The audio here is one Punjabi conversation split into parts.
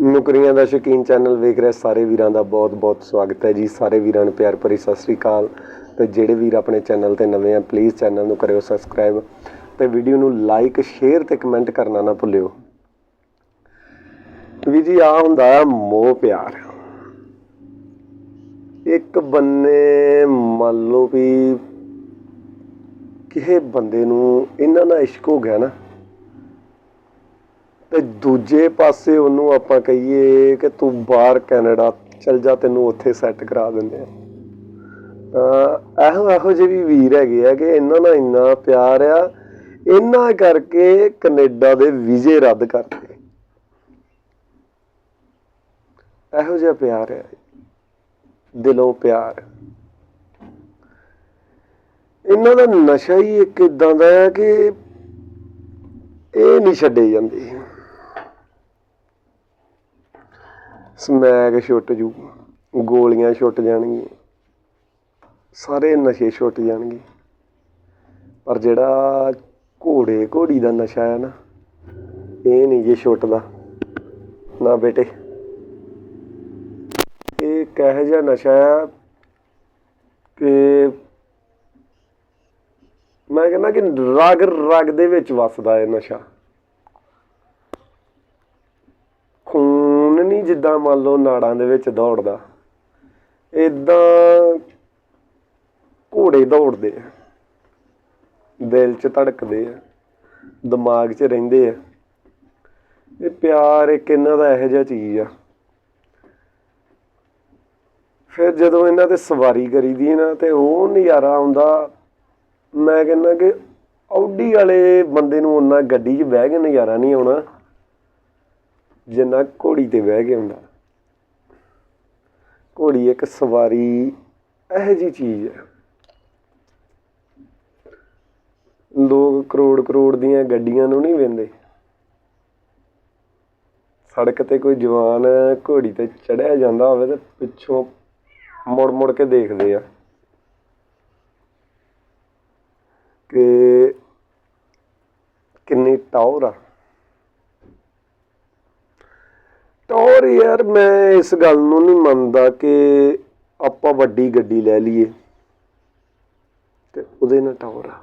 ਨੌਕਰੀਆਂ ਦਾ ਸ਼ੌਕੀਨ ਚੈਨਲ ਵੇਖ ਰਹੇ, ਸਾਰੇ ਵੀਰਾਂ ਦਾ ਬਹੁਤ-ਬਹੁਤ ਸਵਾਗਤ ਹੈ ਜੀ। ਸਾਰੇ ਵੀਰਾਂ ਨੂੰ ਪਿਆਰ ਭਰੀ ਸਤਿ ਸ੍ਰੀ ਅਕਾਲ। ਤੇ ਜਿਹੜੇ ਵੀਰ ਆਪਣੇ ਚੈਨਲ ਤੇ ਨਵੇਂ ਆ ਪਲੀਜ਼ ਚੈਨਲ ਨੂੰ ਕਰਿਓ ਸਬਸਕ੍ਰਾਈਬ ਤੇ ਵੀਡੀਓ ਨੂੰ ਲਾਈਕ ਸ਼ੇਅਰ ਤੇ ਕਮੈਂਟ ਕਰਨਾ ਨਾ ਭੁੱਲਿਓ। ਵੀ ਜੀ ਆ ਹੁੰਦਾ ਹੈ ਮੋਹ ਪਿਆਰ। ਇੱਕ ਬੰਨੇ ਮੰਨ ਲਓ ਵੀ ਕਿਸੇ ਬੰਦੇ ਨੂੰ ਇਹਨਾਂ ਨਾਲ ਇਸ਼ਕ ਹੋ ਗਿਆ ਨਾ ਤੇ ਦੂਜੇ ਪਾਸੇ ਉਹਨੂੰ ਆਪਾਂ ਕਹੀਏ ਕਿ ਤੂੰ ਬਾਹਰ ਕੈਨੇਡਾ ਚਲ ਜਾ, ਤੈਨੂੰ ਉੱਥੇ ਸੈੱਟ ਕਰਾ ਦਿੰਦੇ ਆ। ਤਾਂ ਇਹੋ ਇਹੋ ਜਿਹੇ ਵੀ ਵੀਰ ਹੈਗੇ ਆ ਕਿ ਇਹਨਾਂ ਨਾਲ ਇੰਨਾ ਪਿਆਰ ਆ, ਇਹਨਾਂ ਕਰਕੇ ਕੈਨੇਡਾ ਦੇ ਵੀਜ਼ੇ ਰੱਦ ਕਰਤੇ। ਇਹੋ ਜਿਹਾ ਪਿਆਰ ਹੈ ਦਿਲੋਂ ਪਿਆਰ। ਇਹਨਾਂ ਦਾ ਨਸ਼ਾ ਹੀ ਇੱਕ ਇਦਾਂ ਦਾ ਹੈ ਕਿ ਇਹ ਨਹੀਂ ਛੱਡੇ ਜਾਂਦੇ। ਸਮੈਕ ਛੁੱਟ ਜੂ, ਗੋਲੀਆਂ ਛੁੱਟ ਜਾਣਗੀਆਂ। ਸਾਰੇ ਨਸ਼ੇ ਛੁੱਟ ਜਾਣਗੇ। ਪਰ ਜਿਹੜਾ ਘੋੜੇ ਘੋੜੀ ਦਾ ਨਸ਼ਾ ਹੈ ਨਾ, ਇਹ ਨਹੀਂ ਜੇ ਛੁੱਟਦਾ। ਨਾ ਬੇਟੇ। ਇਹ ਕਹੇ ਜਿਹਾ ਨਸ਼ਾ ਆ ਕਿ ਮੈਂ ਕਹਿੰਦਾ ਕਿ ਰਗ ਰਗ ਦੇ ਵਿੱਚ ਵੱਸਦਾ ਹੈ ਨਸ਼ਾ। ਨਹੀਂ ਜਿੱਦਾਂ ਮੰਨ ਲਓ ਨਾੜਾਂ ਦੇ ਵਿੱਚ ਦੌੜਦਾ ਇਦਾਂ ਘੋੜੇ ਦੌੜਦੇ ਆ, ਦਿਲ 'ਚ ਧੜਕਦੇ ਆ, ਦਿਮਾਗ 'ਚ ਰਹਿੰਦੇ ਆ। ਇਹ ਪਿਆਰ ਇੱਕ ਇਹਨਾਂ ਦਾ ਇਹੋ ਜਿਹਾ ਚੀਜ਼ ਆ। ਫਿਰ ਜਦੋਂ ਇਹਨਾਂ ਤੇ ਸਵਾਰੀ ਕਰੀਦੀ ਨਾ, ਤੇ ਉਹ ਨਜ਼ਾਰਾ ਆਉਂਦਾ, ਮੈਂ ਕਹਿੰਦਾ ਕਿ ਆਉਡੀ ਵਾਲੇ ਬੰਦੇ ਨੂੰ ਉਹਨਾਂ ਗੱਡੀ 'ਚ ਬਹਿ ਕੇ ਨਜ਼ਾਰਾ ਨਹੀਂ ਆਉਣਾ। ਜਿੰਨਾ ਘੋੜੀ ਤੇ ਬਹਿ ਕੇ ਹੁੰਦਾ। ਘੋੜੀ ਇੱਕ ਸਵਾਰੀ, ਇਹੋ ਜੀ ਚੀਜ਼ ਹੈ। ਲੋਕ ਕਰੋੜ ਕਰੋੜ ਦੀਆਂ ਗੱਡੀਆਂ ਨੂੰ ਨਹੀਂ ਵੇਂਦੇ। ਸੜਕ ਤੇ ਕੋਈ ਜਵਾਨ ਘੋੜੀ ਤੇ ਚੜਿਆ ਜਾਂਦਾ ਹੋਵੇ ਤੇ ਪਿੱਛੋਂ ਮੁੜ ਮੁੜ ਕੇ ਦੇਖਦੇ ਆ ਕਿ ਕਿੰਨੀ ਟੌਰ ਆ। ਟੌਰ ਯਾਰ ਮੈਂ ਇਸ ਗੱਲ ਨੂੰ ਨਹੀਂ ਮੰਨਦਾ ਕਿ ਆਪਾਂ ਵੱਡੀ ਗੱਡੀ ਲੈ ਲਈਏ ਤੇ ਉਹਦੇ ਨਾਲ ਟੌਰ ਆ।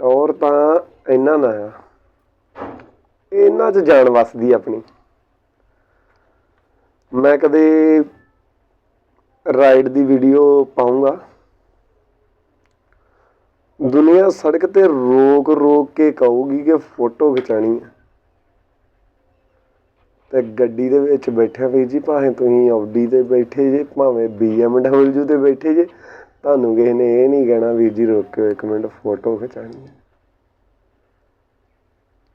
ਟੌਰ ਤਾਂ ਇਹਨਾਂ ਨਾਲ ਆ। ਇਹਨਾਂ 'ਚ ਜਾਣ ਵਸਦੀ ਆਪਣੀ। ਮੈਂ ਕਦੇ ਰਾਈਡ ਦੀ ਵੀਡੀਓ ਪਾਉਂਗਾ ਦੁਨੀਆ ਸੜਕ ਤੇ ਰੋਕ ਰੋਕ ਕੇ ਕਹੂਗੀ ਕਿ ਫੋਟੋ ਖਿਚਾਣੀ ਹੈ ਅਤੇ ਗੱਡੀ ਦੇ ਵਿੱਚ ਬੈਠਿਆ ਵੀਰ ਜੀ, ਭਾਵੇਂ ਤੁਸੀਂ ਆਡੀ ਤੇ ਬੈਠੇ ਜੇ, ਭਾਵੇਂ ਬੀ ਐਮ ਡਬਲਯੂ ਤੇ ਬੈਠੇ ਜੇ, ਤੁਹਾਨੂੰ ਕਿਸੇ ਨੇ ਇਹ ਨਹੀਂ ਕਹਿਣਾ ਵੀਰ ਜੀ ਰੋਕਿਓ ਇੱਕ ਮਿੰਟ, ਫੋਟੋ ਖਿਚਾਣੀ ਹੈ।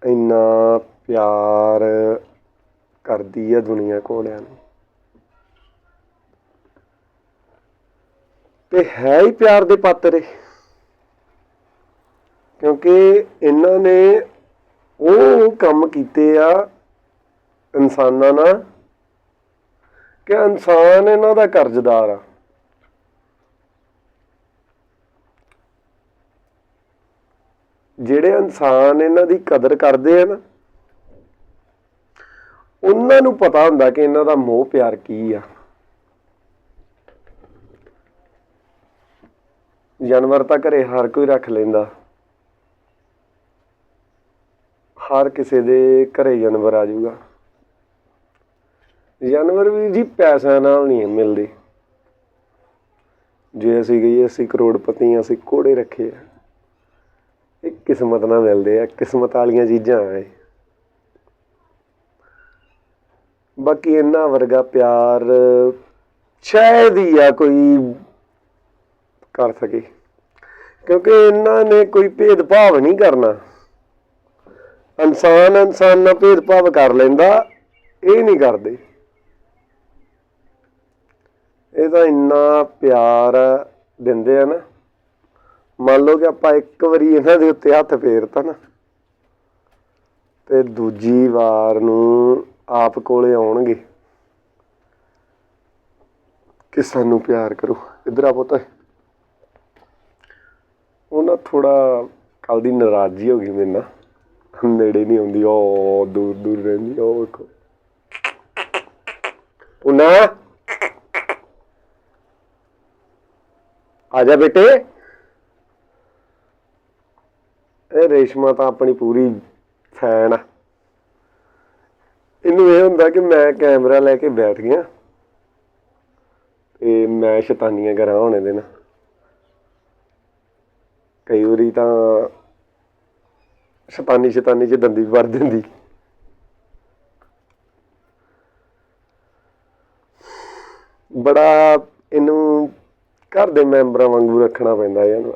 ਇੰਨਾ ਪਿਆਰ ਕਰਦੀ ਆ ਦੁਨੀਆ ਘੋੜਿਆਂ ਨੂੰ। ਤੇ ਹੈ ਹੀ ਪਿਆਰ ਦੇ ਪਾਤਰ ਇਹ ਕਿਉਂਕਿ ਇਹਨਾਂ ਨੇ ਉਹ ਕੰਮ ਕੀਤੇ ਆ ਇਨਸਾਨਾਂ ਨਾਲ ਕਿ ਇਨਸਾਨ ਇਹਨਾਂ ਦਾ ਕਰਜ਼ਦਾਰ ਆ। ਜਿਹੜੇ ਇਨਸਾਨ ਇਹਨਾਂ ਦੀ ਕਦਰ ਕਰਦੇ ਆ ਨਾ, ਉਹਨਾਂ ਨੂੰ ਪਤਾ ਹੁੰਦਾ ਕਿ ਇਹਨਾਂ ਦਾ ਮੋਹ ਪਿਆਰ ਕੀ ਆ। ਜਾਨਵਰ ਤਾਂ ਘਰੇ ਹਰ ਕੋਈ ਰੱਖ ਲੈਂਦਾ। ਹਰ ਕਿਸੇ ਦੇ ਘਰੇ ਜਾਨਵਰ ਆ ਜਾਊਗਾ। ਜਾਨਵਰ ਵੀ ਜੀ ਪੈਸਿਆਂ ਨਾਲ ਨਹੀਂ ਮਿਲਦੇ। ਜੇ ਅਸੀਂ ਕਹੀਏ ਅਸੀਂ ਕਰੋੜਪਤੀ ਹਾਂ, ਅਸੀਂ ਘੋੜੇ ਰੱਖੇ ਆ। ਇਹ ਕਿਸਮਤ ਨਾਲ ਮਿਲਦੇ ਆ, ਕਿਸਮਤ ਵਾਲੀਆਂ ਚੀਜ਼ਾਂ ਆ ਇਹ। ਬਾਕੀ ਇਹਨਾਂ ਵਰਗਾ ਪਿਆਰ ਸ਼ਾਇਦ ਹੀ ਆ, ਕੋਈ ਕਰ ਸਕੇ। ਕਿਉਂਕਿ ਇਹਨਾਂ ਨੇ ਕੋਈ ਭੇਦਭਾਵ ਨਹੀਂ ਕਰਨਾ। ਇਨਸਾਨ ਇਨਸਾਨ ਨਾਲ ਭੇਦਭਾਵ ਕਰ ਲੈਂਦਾ, ਇਹ ਨਹੀਂ ਕਰਦੇ। ਇਹ ਤਾਂ ਇੰਨਾ ਪਿਆਰ ਦਿੰਦੇ ਆ ਨਾ, ਮੰਨ ਲਓ ਕਿ ਆਪਾਂ ਇੱਕ ਵਾਰੀ ਇਹਨਾਂ ਦੇ ਉੱਤੇ ਹੱਥ ਫੇਰਤਾ ਨਾ, ਤੇ ਦੂਜੀ ਵਾਰ ਨੂੰ ਆਪ ਕੋਲੇ ਆਉਣਗੇ ਕਿ ਸਾਨੂੰ ਪਿਆਰ ਕਰੋ। ਇਧਰ ਆ ਪੁੱਤ। ਉਹ ਨਾ ਥੋੜਾ ਕੱਲ ਦੀ ਨਾਰਾਜ਼ੀ ਹੋ ਗਈ ਮੇਰੇ ਨਾਲ। ਨੇੜੇ ਨਹੀਂ ਆਉਂਦੀ, ਉਹ ਦੂਰ ਦੂਰ ਰਹਿੰਦੀ ਉਹ ਵੇਖੋ। ਪੁਨਾ ਆ ਜਾ ਬੇਟੇ। ਇਹ ਰੇਸ਼ਮਾ ਤਾਂ ਆਪਣੀ ਪੂਰੀ ਫੈਨ ਆ। ਇਹਨੂੰ ਇਹ ਹੁੰਦਾ ਕਿ ਮੈਂ ਕੈਮਰਾ ਲੈ ਕੇ ਬੈਠ ਗਿਆ। ਤੇ ਮੈਂ ਸ਼ੈਤਾਨੀਆਂ ਕਰਾਂ ਹੋਣੇ ਦੇ ਨਾਲ। ਕਈ ਵਾਰੀ ਤਾਂ ਸ਼ੈਤਾਨੀ ਸ਼ੈਤਾਨੀ ਚ ਦੰਦੀ ਵੜ ਦਿੰਦੀ। ਬੜਾ ਇਹਨੂੰ ਘਰ ਦੇ ਮੈਂਬਰਾਂ ਵਾਂਗੂ ਰੱਖਣਾ ਪੈਂਦਾ ਹੈ ਇਹਨੂੰ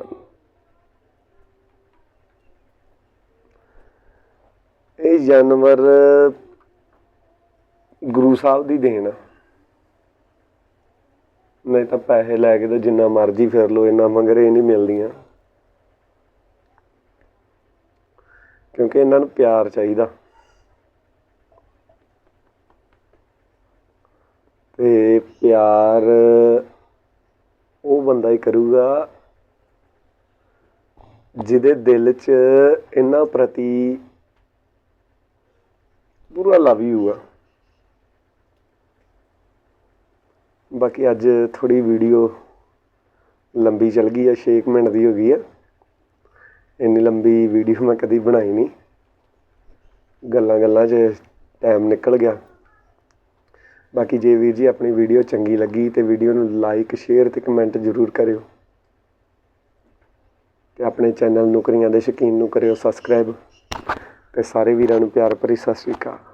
ਇਹ ਜਾਨਵਰ ਗੁਰੂ ਸਾਹਿਬ ਦੀ ਦੇਣ ਆ। ਨਹੀਂ ਤਾਂ ਪੈਸੇ ਲੈ ਕੇ ਤਾਂ ਜਿੰਨਾ ਮਰਜ਼ੀ ਫਿਰ ਲੋ ਇੰਨਾ ਮੰਗਰੇ ਨਹੀਂ ਮਿਲਦੀਆਂ। ਕਿਉਂਕਿ ਇਹਨਾਂ ਨੂੰ ਪਿਆਰ ਚਾਹੀਦਾ। ਤੇ ਪਿਆਰ ਕਰੂਗਾ, ਜਿਹਦੇ ਦਿਲ 'ਚ ਇਹਨਾਂ ਪ੍ਰਤੀ ਪੂਰਾ ਲਵ ਯੂ ਆ ਬਾਕੀ ਅੱਜ ਥੋੜੀ ਵੀਡੀਓ ਲੰਬੀ ਚੱਲ ਗਈ ਆ 6 ਮਿੰਟ ਦੀ ਹੋ ਗਈ ਆ। ਇੰਨੀ ਲੰਬੀ ਵੀਡੀਓ ਮੈਂ ਕਦੀ ਬਣਾਈ ਨਹੀਂ। ਗੱਲਾਂ ਗੱਲਾਂ 'ਚ ਟਾਈਮ ਨਿਕਲ ਗਿਆ। ਬਾਕੀ ਜੇ ਵੀਰ ਜੀ ਆਪਣੀ ਵੀਡੀਓ ਚੰਗੀ ਲੱਗੀ ਤੇ ਵੀਡੀਓ ਨੂੰ ਲਾਈਕ ਸ਼ੇਅਰ ਤੇ ਕਮੈਂਟ ਜ਼ਰੂਰ ਕਰਿਓ। ਤੇ ਆਪਣੇ ਚੈਨਲ ਨੌਕਰੀਆਂ ਦੇ ਸ਼ੌਕੀਨ ਨੂੰ ਕਰਿਓ ਸਬਸਕ੍ਰਾਈਬ ਤੇ ਸਾਰੇ ਵੀਰਾਂ ਨੂੰ ਪਿਆਰ ਭਰੀ ਸਤਿ ਸ਼੍ਰੀ ਅਕਾਲ।